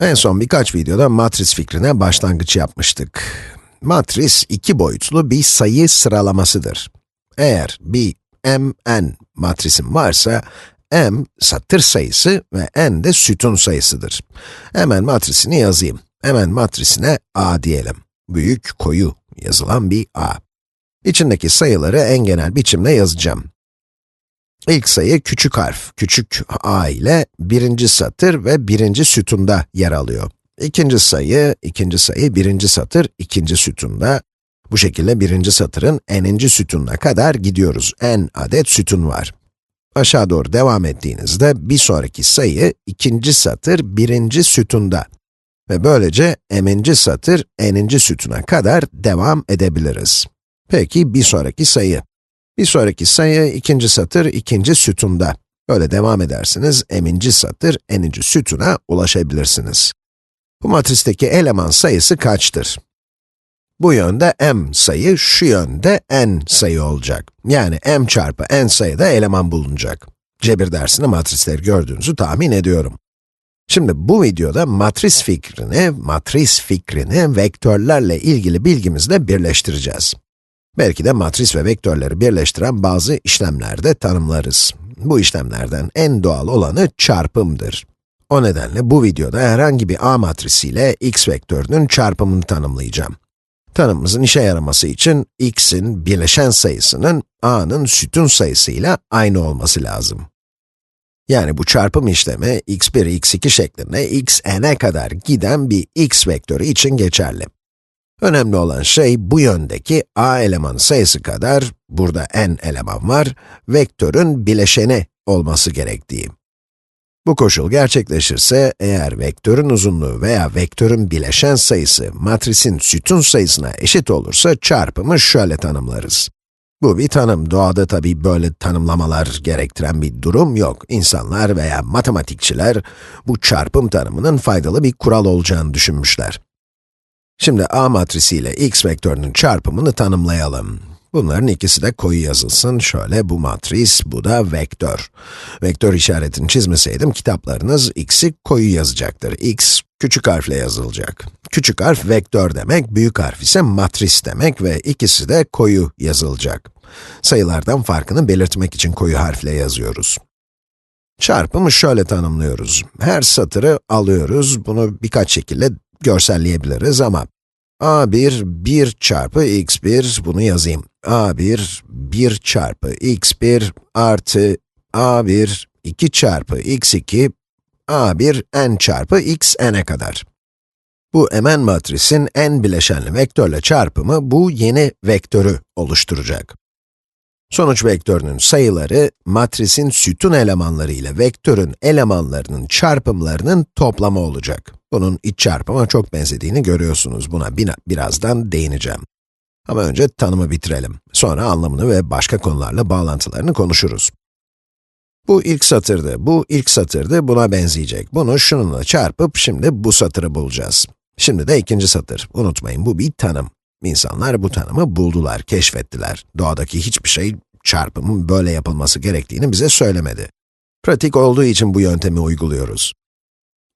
En son birkaç videoda matris fikrine başlangıç yapmıştık. Matris, iki boyutlu bir sayı sıralamasıdır. Eğer bir mn matrisim varsa, m satır sayısı ve n de sütun sayısıdır. Hemen matrisini yazayım. Hemen matrisine a diyelim. Büyük, koyu yazılan bir a. İçindeki sayıları en genel biçimde yazacağım. İlk sayı küçük harf, küçük a ile birinci satır ve birinci sütunda yer alıyor. İkinci sayı, ikinci sayı birinci satır, ikinci sütunda. Bu şekilde birinci satırın n'inci sütununa kadar gidiyoruz. n adet sütun var. Aşağı doğru devam ettiğinizde bir sonraki sayı ikinci satır birinci sütunda. Ve böylece m'inci satır n'inci sütuna kadar devam edebiliriz. Peki bir sonraki sayı. Bir sonraki sayı ikinci satır ikinci sütunda. Böyle devam edersiniz, m'inci satır n'inci sütuna ulaşabilirsiniz. Bu matristeki eleman sayısı kaçtır? Bu yönde m sayı, şu yönde n sayı olacak. Yani m çarpı n sayıda eleman bulunacak. Cebir dersinde matrisleri gördüğünüzü tahmin ediyorum. Şimdi bu videoda matris fikrini, matris fikrini vektörlerle ilgili bilgimizle birleştireceğiz. Belki de matris ve vektörleri birleştiren bazı işlemler de tanımlarız. Bu işlemlerden en doğal olanı çarpımdır. O nedenle bu videoda herhangi bir a matrisiyle x vektörünün çarpımını tanımlayacağım. Tanımımızın işe yaraması için x'in bileşen sayısının a'nın sütun sayısıyla aynı olması lazım. Yani bu çarpım işlemi x1, x2 şeklinde x n'e kadar giden bir x vektörü için geçerli. Önemli olan şey bu yöndeki a eleman sayısı kadar, burada n eleman var, vektörün bileşeni olması gerektiği. Bu koşul gerçekleşirse, eğer vektörün uzunluğu veya vektörün bileşen sayısı matrisin sütun sayısına eşit olursa çarpımı şöyle tanımlarız. Bu bir tanım, doğada tabi böyle tanımlamalar gerektiren bir durum yok. İnsanlar veya matematikçiler bu çarpım tanımının faydalı bir kural olacağını düşünmüşler. Şimdi a matrisi ile x vektörünün çarpımını tanımlayalım. Bunların ikisi de koyu yazılsın. Şöyle bu matris, bu da vektör. Vektör işaretini çizmeseydim kitaplarınız x'i koyu yazacaktır. x küçük harfle yazılacak. Küçük harf vektör demek, büyük harf ise matris demek ve ikisi de koyu yazılacak. Sayılardan farkını belirtmek için koyu harfle yazıyoruz. Çarpımı şöyle tanımlıyoruz. Her satırı alıyoruz, bunu birkaç şekilde görselleyebiliriz ama a1, 1 çarpı x1, bunu yazayım. a1, 1 çarpı x1 artı a1, 2 çarpı x2, a1, n çarpı x n'e kadar. Bu mn matrisin n bileşenli vektörle çarpımı bu yeni vektörü oluşturacak. Sonuç vektörünün sayıları, matrisin sütun elemanları ile vektörün elemanlarının çarpımlarının toplamı olacak. Bunun iç çarpıma çok benzediğini görüyorsunuz. Buna birazdan değineceğim. Ama önce tanımı bitirelim. Sonra anlamını ve başka konularla bağlantılarını konuşuruz. Bu ilk satırdı, bu ilk satırdı, buna benzeyecek. Bunu şununla çarpıp şimdi bu satırı bulacağız. Şimdi de ikinci satır. Unutmayın bu bir tanım. İnsanlar bu tanımı buldular, keşfettiler. Doğadaki hiçbir şey çarpımın böyle yapılması gerektiğini bize söylemedi. Pratik olduğu için bu yöntemi uyguluyoruz.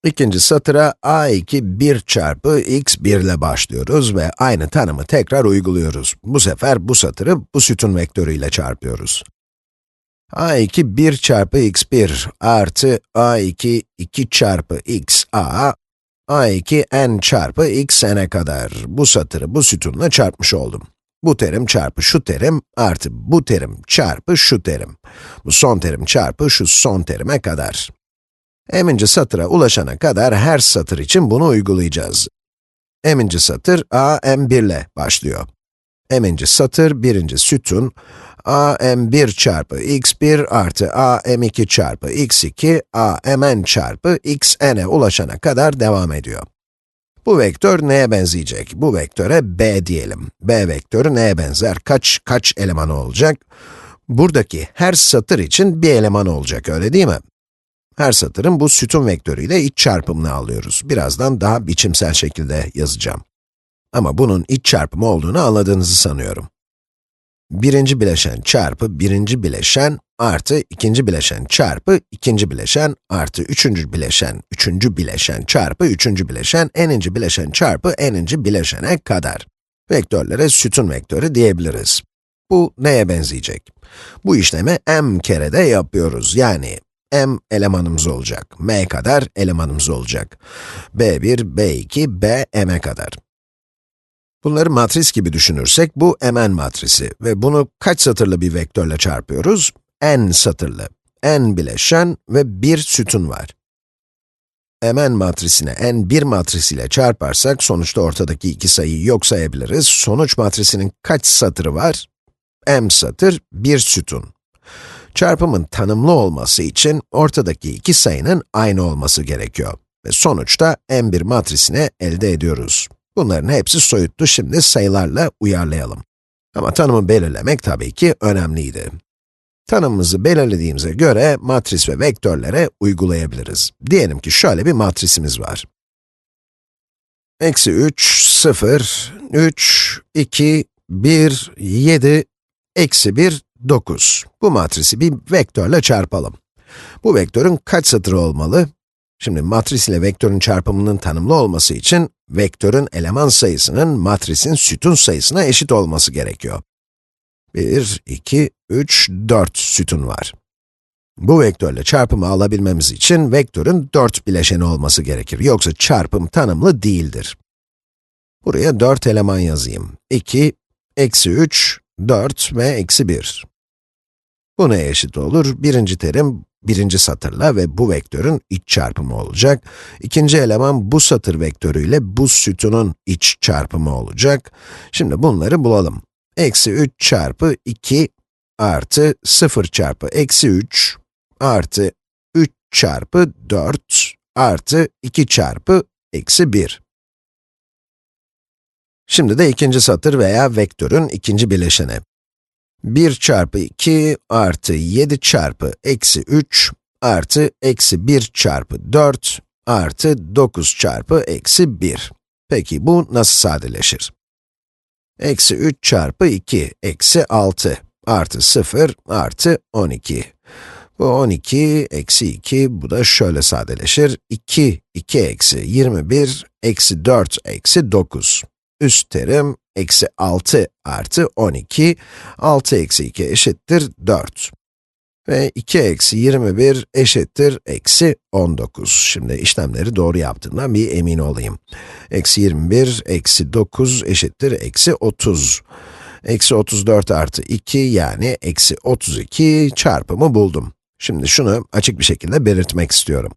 İkinci satıra a2 1 çarpı x1 ile başlıyoruz ve aynı tanımı tekrar uyguluyoruz. Bu sefer bu satırı bu sütun vektörüyle çarpıyoruz. a2 1 çarpı x1 artı a2 2 çarpı x a a2 n çarpı x n'e kadar bu satırı bu sütunla çarpmış oldum. Bu terim çarpı şu terim artı bu terim çarpı şu terim. Bu son terim çarpı şu son terime kadar. M'inci satıra ulaşana kadar her satır için bunu uygulayacağız. M'inci satır a m1 ile başlıyor. M'inci satır birinci sütun a m1 çarpı x1 artı a m2 çarpı x2 a mn çarpı x n'e ulaşana kadar devam ediyor. Bu vektör neye benzeyecek? Bu vektöre b diyelim. b vektörü neye benzer? Kaç, kaç elemanı olacak? Buradaki her satır için bir eleman olacak, öyle değil mi? Her satırın bu sütun vektörüyle iç çarpımını alıyoruz. Birazdan daha biçimsel şekilde yazacağım. Ama bunun iç çarpımı olduğunu anladığınızı sanıyorum. birinci bileşen çarpı birinci bileşen artı ikinci bileşen çarpı ikinci bileşen artı üçüncü bileşen, üçüncü bileşen çarpı üçüncü bileşen, n'inci bileşen çarpı n'inci bileşene kadar. Vektörlere sütun vektörü diyebiliriz. Bu neye benzeyecek? Bu işlemi m kere de yapıyoruz. Yani m elemanımız olacak. m kadar elemanımız olacak. b1, b2, bm'e kadar. Bunları matris gibi düşünürsek, bu mn matrisi ve bunu kaç satırlı bir vektörle çarpıyoruz? n satırlı. n bileşen ve bir sütun var. mn matrisine n1 matrisiyle çarparsak, sonuçta ortadaki iki sayıyı yok sayabiliriz. Sonuç matrisinin kaç satırı var? m satır, bir sütun. Çarpımın tanımlı olması için ortadaki iki sayının aynı olması gerekiyor. Ve sonuçta m1 matrisini elde ediyoruz. Bunların hepsi soyuttu, şimdi sayılarla uyarlayalım. Ama tanımı belirlemek tabii ki önemliydi. Tanımımızı belirlediğimize göre matris ve vektörlere uygulayabiliriz. Diyelim ki şöyle bir matrisimiz var. Eksi 3, 0, 3, 2, 1, 7, eksi 1, 9. Bu matrisi bir vektörle çarpalım. Bu vektörün kaç satırı olmalı? Şimdi matris ile vektörün çarpımının tanımlı olması için, vektörün eleman sayısının matrisin sütun sayısına eşit olması gerekiyor. 1, 2, 3, 4 sütun var. Bu vektörle çarpımı alabilmemiz için vektörün 4 bileşeni olması gerekir. Yoksa çarpım tanımlı değildir. Buraya 4 eleman yazayım. 2, eksi 3, 4 ve eksi 1. Bu neye eşit olur? Birinci terim, birinci satırla ve bu vektörün iç çarpımı olacak. İkinci eleman bu satır vektörüyle bu sütunun iç çarpımı olacak. Şimdi bunları bulalım. Eksi 3 çarpı 2 artı 0 çarpı eksi 3 artı 3 çarpı 4 artı 2 çarpı eksi 1. Şimdi de ikinci satır veya vektörün ikinci bileşeni. 1 çarpı 2 artı 7 çarpı eksi 3 artı eksi 1 çarpı 4 artı 9 çarpı eksi 1. Peki bu nasıl sadeleşir? Eksi 3 çarpı 2 eksi 6 artı 0 artı 12. Bu 12 eksi 2, bu da şöyle sadeleşir. 2, 2 eksi 21 eksi 4 eksi 9. Üst terim eksi 6 artı 12, 6 eksi 2 eşittir 4. Ve 2 eksi 21 eşittir eksi 19. Şimdi işlemleri doğru yaptığımdan bir emin olayım. Eksi 21 eksi 9 eşittir eksi 30. Eksi 34 artı 2 yani eksi 32 çarpımı buldum. Şimdi şunu açık bir şekilde belirtmek istiyorum.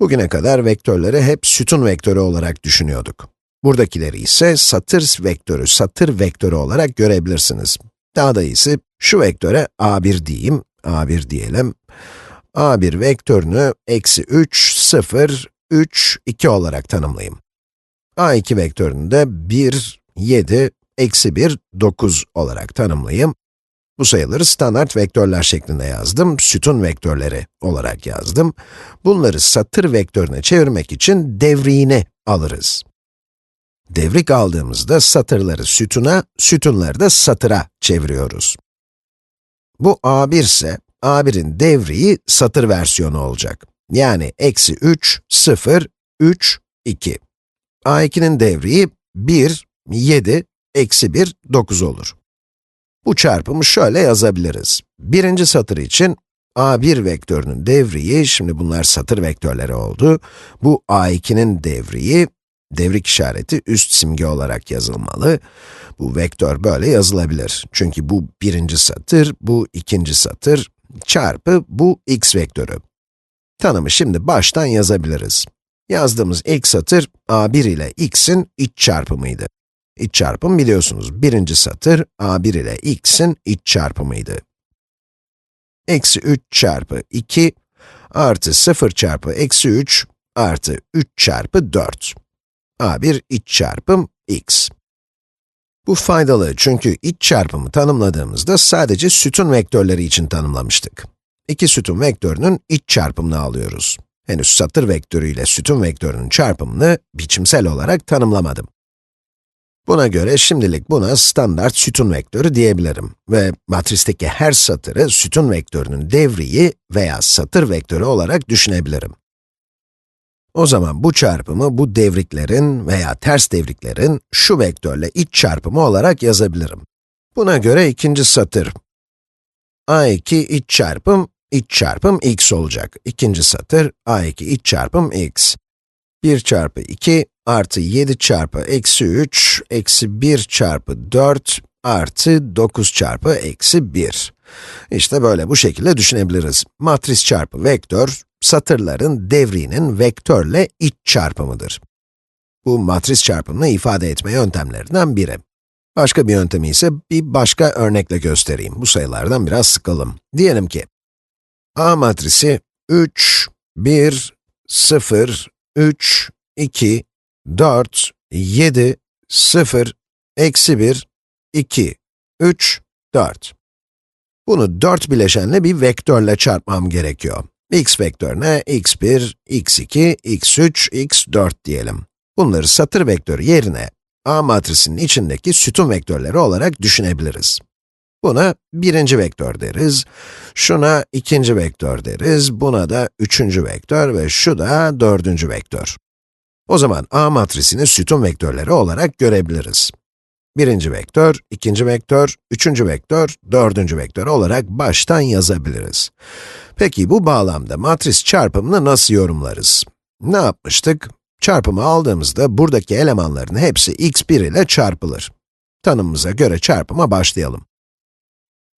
Bugüne kadar vektörleri hep sütun vektörü olarak düşünüyorduk. Buradakileri ise satır vektörü, satır vektörü olarak görebilirsiniz. Daha da iyisi, şu vektöre a1 diyeyim, a1 diyelim. a1 vektörünü eksi 3, 0, 3, 2 olarak tanımlayayım. a2 vektörünü de 1, 7, eksi 1, 9 olarak tanımlayayım. Bu sayıları standart vektörler şeklinde yazdım, sütun vektörleri olarak yazdım. Bunları satır vektörüne çevirmek için devriğini alırız. Devrik aldığımızda satırları sütuna, sütunları da satıra çeviriyoruz. Bu a1 ise, a1'in devriği satır versiyonu olacak. Yani eksi 3, 0, 3, 2. a2'nin devriği 1, 7, eksi 1, 9 olur. Bu çarpımı şöyle yazabiliriz. Birinci satır için a1 vektörünün devriği, şimdi bunlar satır vektörleri oldu. Bu a2'nin devriği, devrik işareti üst simge olarak yazılmalı. Bu vektör böyle yazılabilir. Çünkü bu birinci satır, bu ikinci satır, çarpı bu x vektörü. Tanımı şimdi baştan yazabiliriz. Yazdığımız ilk satır, a1 ile x'in iç çarpımıydı. İç çarpım biliyorsunuz, birinci satır, a1 ile x'in iç çarpımıydı. Eksi 3 çarpı 2 artı 0 çarpı eksi 3 artı 3 çarpı 4 a1 iç çarpım x. Bu faydalı çünkü iç çarpımı tanımladığımızda sadece sütun vektörleri için tanımlamıştık. İki sütun vektörünün iç çarpımını alıyoruz. Henüz satır vektörü ile sütun vektörünün çarpımını biçimsel olarak tanımlamadım. Buna göre şimdilik buna standart sütun vektörü diyebilirim ve matristeki her satırı sütun vektörünün devriği veya satır vektörü olarak düşünebilirim. O zaman bu çarpımı bu devriklerin veya ters devriklerin şu vektörle iç çarpımı olarak yazabilirim. Buna göre ikinci satır a2 iç çarpım, iç çarpım x olacak. İkinci satır a2 iç çarpım x. 1 çarpı 2 artı 7 çarpı eksi 3 eksi 1 çarpı 4 artı 9 çarpı eksi 1. İşte böyle bu şekilde düşünebiliriz. Matris çarpı vektör, satırların devriğinin vektörle iç çarpımıdır. Bu matris çarpımını ifade etme yöntemlerinden biri. Başka bir yöntemi ise bir başka örnekle göstereyim. Bu sayılardan biraz sıkalım. Diyelim ki, A matrisi 3, 1, 0, 3, 2, 4, 7, 0, eksi 1, 2, 3, 4. Bunu 4 bileşenle bir vektörle çarpmam gerekiyor. X vektörüne x1, x2, x3, x4 diyelim. Bunları satır vektörü yerine A matrisinin içindeki sütun vektörleri olarak düşünebiliriz. Buna birinci vektör deriz, şuna ikinci vektör deriz, buna da üçüncü vektör ve şu da dördüncü vektör. O zaman A matrisini sütun vektörleri olarak görebiliriz. Birinci vektör, ikinci vektör, üçüncü vektör, dördüncü vektör olarak baştan yazabiliriz. Peki bu bağlamda matris çarpımını nasıl yorumlarız? Ne yapmıştık? Çarpımı aldığımızda buradaki elemanların hepsi x1 ile çarpılır. Tanımımıza göre çarpıma başlayalım.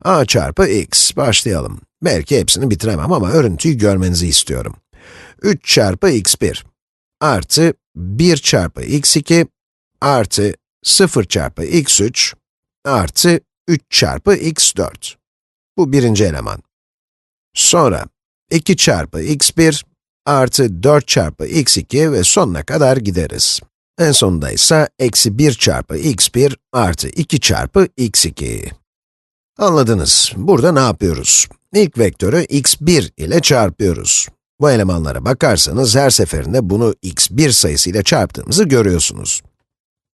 a çarpı x, başlayalım. Belki hepsini bitiremem ama örüntüyü görmenizi istiyorum. 3 çarpı x1 artı 1 çarpı x2 artı 0 çarpı x3 artı 3 çarpı x4. Bu birinci eleman. Sonra 2 çarpı x1 artı 4 çarpı x2 ve sonuna kadar gideriz. En sonunda ise eksi 1 çarpı x1 artı 2 çarpı x2. Anladınız. Burada ne yapıyoruz? İlk vektörü x1 ile çarpıyoruz. Bu elemanlara bakarsanız her seferinde bunu x1 sayısıyla çarptığımızı görüyorsunuz.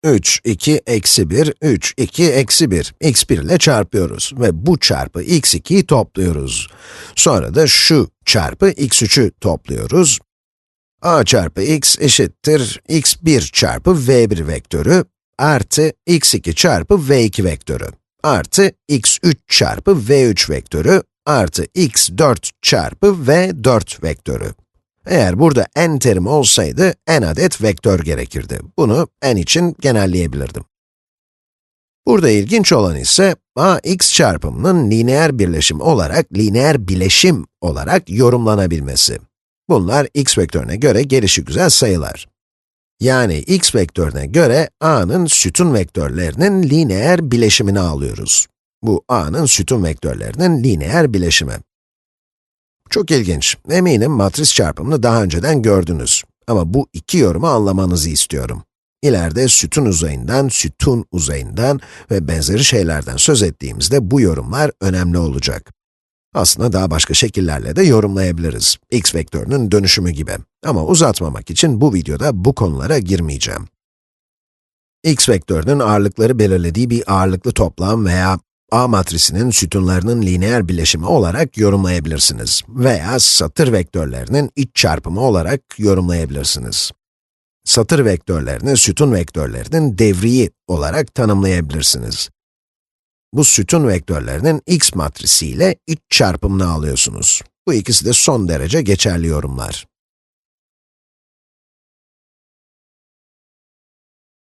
3, 2, eksi 1, 3, 2, eksi 1, x1 ile çarpıyoruz ve bu çarpı x2'yi topluyoruz. Sonra da şu çarpı x3'ü topluyoruz. a çarpı x eşittir x1 çarpı v1 vektörü artı x2 çarpı v2 vektörü artı x3 çarpı v3 vektörü artı x4 çarpı v4 vektörü. Eğer burada n terim olsaydı, n adet vektör gerekirdi. Bunu n için genelleyebilirdim. Burada ilginç olan ise, a x çarpımının lineer birleşim olarak, lineer bileşim olarak yorumlanabilmesi. Bunlar x vektörüne göre gelişigüzel sayılar. Yani x vektörüne göre a'nın sütun vektörlerinin lineer bileşimini alıyoruz. Bu a'nın sütun vektörlerinin lineer bileşimi. Çok ilginç. Eminim matris çarpımını daha önceden gördünüz. Ama bu iki yorumu anlamanızı istiyorum. İleride sütun uzayından, sütun uzayından ve benzeri şeylerden söz ettiğimizde bu yorumlar önemli olacak. Aslında daha başka şekillerle de yorumlayabiliriz. x vektörünün dönüşümü gibi. Ama uzatmamak için bu videoda bu konulara girmeyeceğim. x vektörünün ağırlıkları belirlediği bir ağırlıklı toplam veya A matrisinin sütunlarının lineer bileşimi olarak yorumlayabilirsiniz veya satır vektörlerinin iç çarpımı olarak yorumlayabilirsiniz. Satır vektörlerini sütun vektörlerinin devriği olarak tanımlayabilirsiniz. Bu sütun vektörlerinin x matrisi ile iç çarpımını alıyorsunuz. Bu ikisi de son derece geçerli yorumlar.